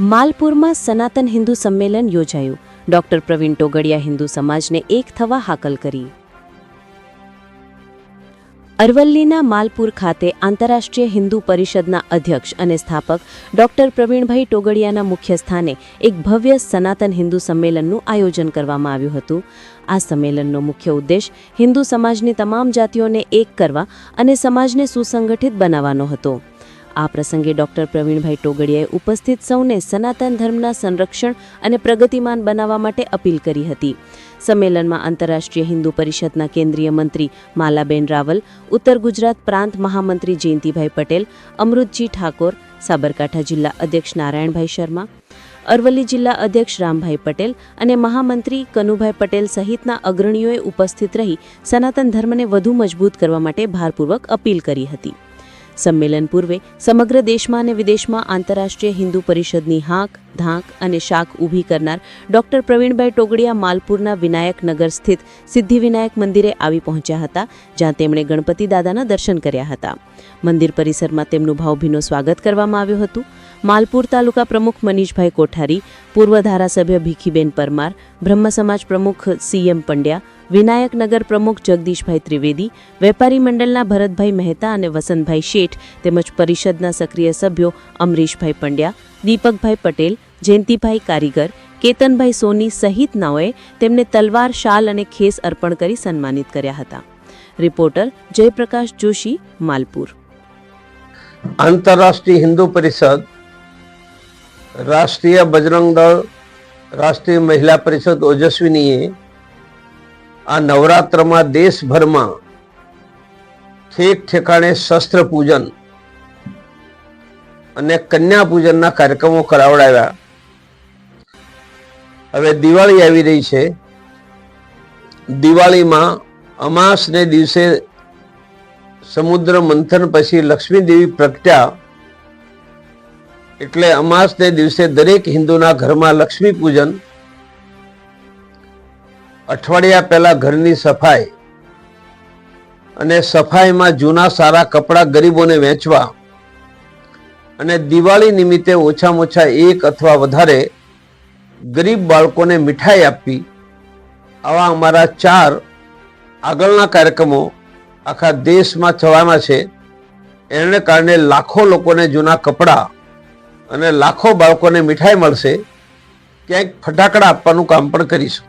માલપુરમાં સનાતન હિન્દુ સંમેલન યોજાયું. ડોક્ટર પ્રવીણ ટોગડિયા હિન્દુ સમાજને એક થવા હાકલ કરી. અરવલ્લીના માલપુર ખાતે આંતરરાષ્ટ્રીય હિન્દુ પરિષદના અધ્યક્ષ અને સ્થાપક ડોક્ટર પ્રવીણભાઈ ટોગડિયાના મુખ્ય સ્થાને એક ભવ્ય સનાતન હિન્દુ સંમેલનનું આયોજન કરવામાં આવ્યું હતું. આ સંમેલનનો મુખ્ય ઉદ્દેશ હિન્દુ સમાજની તમામ જાતિઓને એક કરવા અને સમાજને સુસંગઠિત બનાવવાનો હતો. આ પ્રસંગે ડોક્ટર પ્રવીણભાઈ ટોગડિયાએ ઉપસ્થિત સૌને સનાતન ધર્મના સંરક્ષણ અને પ્રગતિમાન બનાવવા માટે અપીલ કરી હતી. સંમેલનમાં આંતરરાષ્ટ્રીય હિન્દુ પરિષદના કેન્દ્રીય મંત્રી માલાબેન રાવલ, ઉત્તર ગુજરાત પ્રાંત મહામંત્રી જયંતિભાઈ પટેલ, અમૃતજી ઠાકોર, સાબરકાંઠા જિલ્લા અધ્યક્ષ નારાયણભાઈ શર્મા, અરવલ્લી જિલ્લા અધ્યક્ષ રામભાઈ પટેલ અને મહામંત્રી કનુભાઈ પટેલ સહિતના અગ્રણીઓએ ઉપસ્થિત રહી સનાતન ધર્મને વધુ મજબૂત કરવા માટે ભારપૂર્વક અપીલ કરી હતી. સંમેલન પૂર્વે સમગ્ર દેશમાં અને વિદેશમાં આંતરરાષ્ટ્રીય હિન્દુ પરિષદની હાંક, ધાંક અને શાક ઊભી કરનાર ડોક્ટર પ્રવીણભાઈ ટોગડિયા માલપુરના વિનાયક નગર સ્થિત સિદ્ધિવિનાયક મંદિરે આવી પહોંચ્યા હતા, જ્યાં તેમણે ગણપતિ દાદાના દર્શન કર્યા હતા. મંદિર પરિસરમાં તેમનું ભાવભીનું સ્વાગત કરવામાં આવ્યું હતું. માલપુર તાલુકા પ્રમુખ મનીષભાઈ કોઠારી, પૂર્વ ધારાસભ્ય ભીખીબેન પરમાર, બ્રહ્મ સમાજ પ્રમુખ સીએમ પંડ્યા વિનાયકનગર પ્રમુખ જગદીશભાઈ ત્રિવેદી, વેપારી મંડળના ભરતભાઈ મહેતા અને વસંતભાઈ શેઠ તેમજ પરિષદના સક્રિય સભ્યો અમરીશભાઈ પંડ્યા, દીપકભાઈ પટેલ, જયંતિભાઈ કારીગર, કેતનભાઈ સોની સહિતનાઓએ તેમને તલવાર, શાલ અને ખેસ અર્પણ કરી સન્માનિત કર્યા હતા. રિપોર્ટર જયપ્રકાશ જોશી, માલપુર. આંતરરાષ્ટ્રીય હિન્દુ પરિષદ રાષ્ટ્રીય બજરંગ દળ, રાષ્ટ્રીય મહિલા પરિષદ ઓજસ્વીનીએ આ નવરાત્રમાં દેશભરમાં ઠેક ઠેકાણે શસ્ત્ર પૂજન અને કન્યા પૂજનના કાર્યક્રમો કરાવડાવ્યા. હવે દિવાળી આવી રહી છે. દિવાળીમાં અમાસને દિવસે સમુદ્ર મંથન પછી લક્ષ્મી દેવી પ્રગટ્યા એટલે અમાસને દિવસે દરેક હિન્દુના ઘરમાં લક્ષ્મી પૂજન. અઠવાડિયા પહેલા ઘરની સફાઈ. અને સફાઈમાં જૂના સારા કપડાં ગરીબોને વેચવા. અને દિવાળી નિમિત્તે ઓછામાં ઓછા એક અથવા વધારે ગરીબ બાળકોને મીઠાઈ આપવી. આવા અમારા ચાર આગળના કાર્યક્રમો આખા દેશમાં થવાના છે. એને કારણે લાખો લોકોને જૂના કપડાં અને લાખો બાળકોને મીઠાઈ મળશે ક્યાંક ફટાકડા આપવાનું કામ પણ કરીશું.